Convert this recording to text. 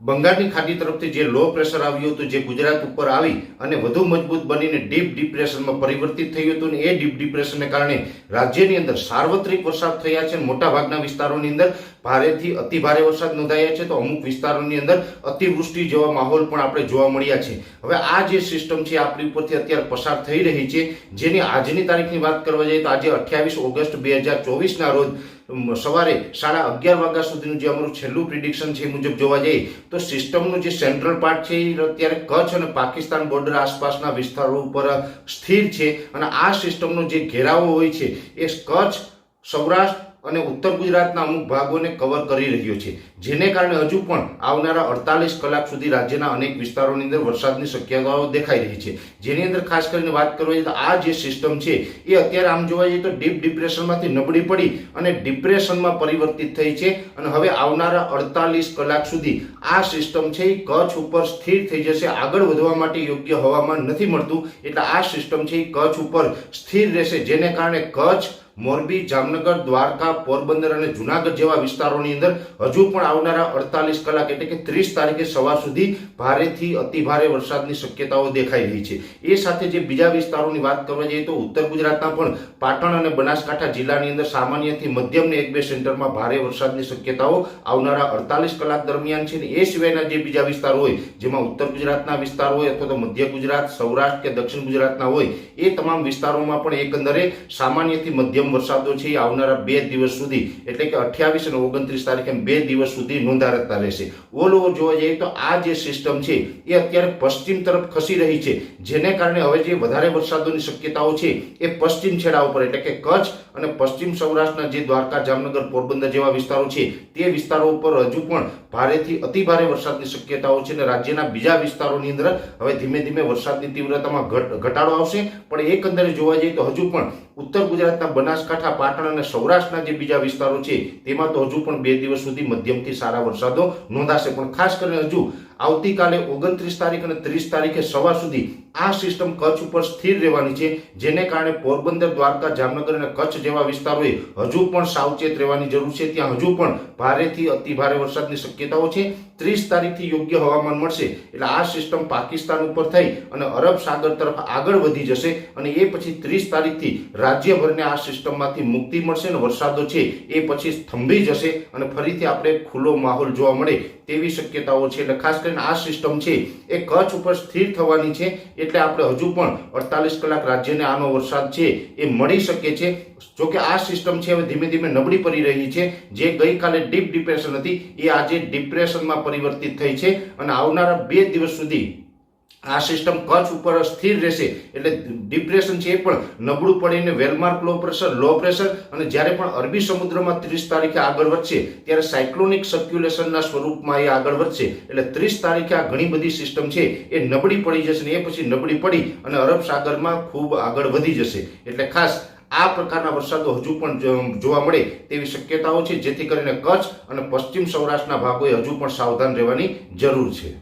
બંગાળની ખાડી તરફથી જે લો પ્રેશર આવ્યું હતું, જે ગુજરાત ઉપર આવી અને વધુ મજબૂત બનીને ડીપ ડિપ્રેશનમાં પરિવર્તિત થયું હતું અને એ ડીપ ડિપ્રેશનને કારણે રાજ્યની અંદર સાર્વત્રિક વરસાદ થયા છે મોટાભાગના વિસ્તારોની અંદર ભારેથી અતિ ભારે વરસાદ નોંધાયા છે, તો અમુક વિસ્તારોની અંદર અતિવૃષ્ટિ જેવા માહોલ પણ આપણે જોવા મળ્યા છે. હવે આ જે સિસ્ટમ છે, આપણી ઉપરથી અત્યારે પસાર થઈ રહી છે, જેની આજની તારીખની વાત કરવા જઈએ તો આજે અઠ્યાવીસ ઓગસ્ટ બે હજાર ચોવીસના રોજ સવારે સાડા અગિયાર વાગ્યા સુધીનું જે અમારું છેલ્લું પ્રિડિક્શન છે એ મુજબ જોવા જઈએ, તો સિસ્ટમનું જે સેન્ટ્રલ પાર્ટ છે, એ અત્યારે કચ્છ અને પાકિસ્તાન બોર્ડર આસપાસના વિસ્તારો ઉપર સ્થિર છે અને આ સિસ્ટમનો જે ઘેરાવો હોય છે, એ કચ્છ, સૌરાષ્ટ્ર અને ઉત્તર ગુજરાતના અમુક ભાગોને કવર કરી રહ્યો છે. જેને કારણે હજુ પણ આવનારા અડતાલીસ કલાક સુધી રાજ્યના અનેક વિસ્તારોની અંદર વરસાદની શક્યતાઓ દેખાઈ રહી છે. જેની અંદર ખાસ કરીને વાત કરવા જઈએ તો આ જે સિસ્ટમ છે, એ અત્યારે આમ જોવા જઈએ તો ડીપ ડિપ્રેશનમાંથી નબળી પડી અને ડિપ્રેશનમાં પરિવર્તિત થઈ છે અને હવે આવનારા અડતાલીસ કલાક સુધી આ સિસ્ટમ છે એ કચ્છ ઉપર સ્થિર થઈ જશે, આગળ વધવા માટે યોગ્ય હવામાન નથી મળતું. એટલે આ સિસ્ટમ છે એ કચ્છ ઉપર સ્થિર રહેશે, જેને કારણે કચ્છ મોરબી, જામનગર, દ્વારકા, પોરબંદર અને જુનાગઢ જેવા વિસ્તારોની અંદર હજુ પણ આવનારા અડતાલીસ કલાક એટલે કે ત્રીસ તારીખે સવાર સુધી ભારેથી અતિભારે વરસાદની શક્યતાઓ દેખાઈ રહી છે. એ સાથે જે બીજા વિસ્તારોની વાત કરવા જઈએ તો ઉત્તર ગુજરાતના પણ પાટણ અને બનાસકાંઠા જિલ્લાની અંદર સામાન્યથી મધ્યમ ને એક બે સેન્ટરમાં ભારે વરસાદની શક્યતાઓ આવનારા અડતાલીસ કલાક દરમિયાન છે ને એ સિવાયના જે બીજા વિસ્તારો હોય, જેમાં ઉત્તર ગુજરાતના વિસ્તાર હોય અથવા તો મધ્ય ગુજરાત, સૌરાષ્ટ્ર કે દક્ષિણ ગુજરાતના હોય, એ તમામ વિસ્તારોમાં પણ એકંદરે સામાન્યથી મધ્યમ વરસાદો છે આવનારા બે દિવસ સુધી, એટલે કે અઠ્યાવીસ અને ઓગણત્રીસ તારીખે બે દિવસ સુધી નોંધાતા રહેશે. ઓલ ઓવર જોવા જઈએ તો આ જે સિસ્ટમ છે, એ અત્યારે પશ્ચિમ તરફ ખસી રહી છે. જેને કારણે હવે જે વધારે વરસાદોની શક્યતાઓ છે, એ પશ્ચિમ છેડા ઉપર, એટલે કે કચ્છ અને પશ્ચિમ સૌરાષ્ટ્રના જે દ્વારકા, જામનગર, પોરબંદર જેવા વિસ્તારો છે, તે વિસ્તારો ઉપર હજુ પણ ભારેથી અતિ ભારે વરસાદની શક્યતાઓ છે અને રાજ્યના બીજા વિસ્તારોની અંદર હવે ધીમે ધીમે વરસાદની તીવ્રતામાં ઘટાડો આવશે. પણ એકંદરે જોવા જઈએ તો હજુ પણ ઉત્તર ગુજરાતના બનાસકાંઠા, પાટણ અને સૌરાષ્ટ્રના જે બીજા વિસ્તારો છે, તેમાં તો હજુ પણ બે દિવસ સુધી મધ્યમથી સારા વરસાદો નોંધાશે. પણ ખાસ કરીને હજુ આવતીકાલે ઓગણત્રીસ તારીખ અને ત્રીસ તારીખે સવાર સુધી આ સિસ્ટમ કચ્છ ઉપર સ્થિર રહેવાની છે, જેને કારણે પોરબંદર, દ્વારકા, જામનગર અને કચ્છ જેવા વિસ્તારોએ હજુ પણ સાવચેત રહેવાની જરૂર છે. ત્યાં હજુ પણ ભારેથી અતિ ભારે વરસાદની શક્યતાઓ છે. ત્રીસ તારીખથી યોગ્ય હવામાન મળશે એટલે આ સિસ્ટમ પાકિસ્તાન ઉપર થઈ અને અરબ સાગર તરફ આગળ વધી જશે અને એ પછી ત્રીસ તારીખથી રાજ્યભરને આ સિસ્ટમમાંથી મુક્તિ મળશે અને વરસાદો છે એ પછી થંભી જશે અને ફરીથી આપણે ખુલ્લો માહોલ જોવા મળે તેવી શક્યતાઓ છે. એટલે ખાસ આ સિસ્ટમ છે, એ કચ્છ ઉપર સ્થિર થવાની છે, એટલે આપણે હજુ પણ અડતાલીસ કલાક રાજ્યને આનો વરસાદ છે, એ મળી શકે છે. જોકે આ સિસ્ટમ છે, હવે ધીમે ધીમે નબળી પડી રહી છે. જે ગઈકાલે ડીપ ડિપ્રેશન હતી, એ આજે ડિપ્રેશનમાં પરિવર્તિત થઈ છે અને આવનારા બે દિવસ સુધી આ સિસ્ટમ કચ્છ ઉપર સ્થિર રહેશે. એટલે ડિપ્રેશન છે એ પણ નબળું પડીને well mark low pressure low pressure અને જ્યારે પણ અરબી સમુદ્રમાં ત્રીસ તારીખે આગળ વધશે, ત્યારે સાયક્લોનિક સર્ક્યુલેશનના સ્વરૂપમાં એ આગળ વધશે. એટલે ત્રીસ તારીખે આ ઘણી બધી સિસ્ટમ છે, એ નબળી પડી જશે ને એ પછી નબળી પડી અને અરબ સાગરમાં ખૂબ આગળ વધી જશે. એટલે ખાસ આ પ્રકારના વરસાદો હજુ પણ જોવા મળે તેવી શક્યતાઓ છે, જેથી કરીને કચ્છ અને પશ્ચિમ સૌરાષ્ટ્રના ભાગોએ હજુ પણ સાવધાન રહેવાની જરૂર છે.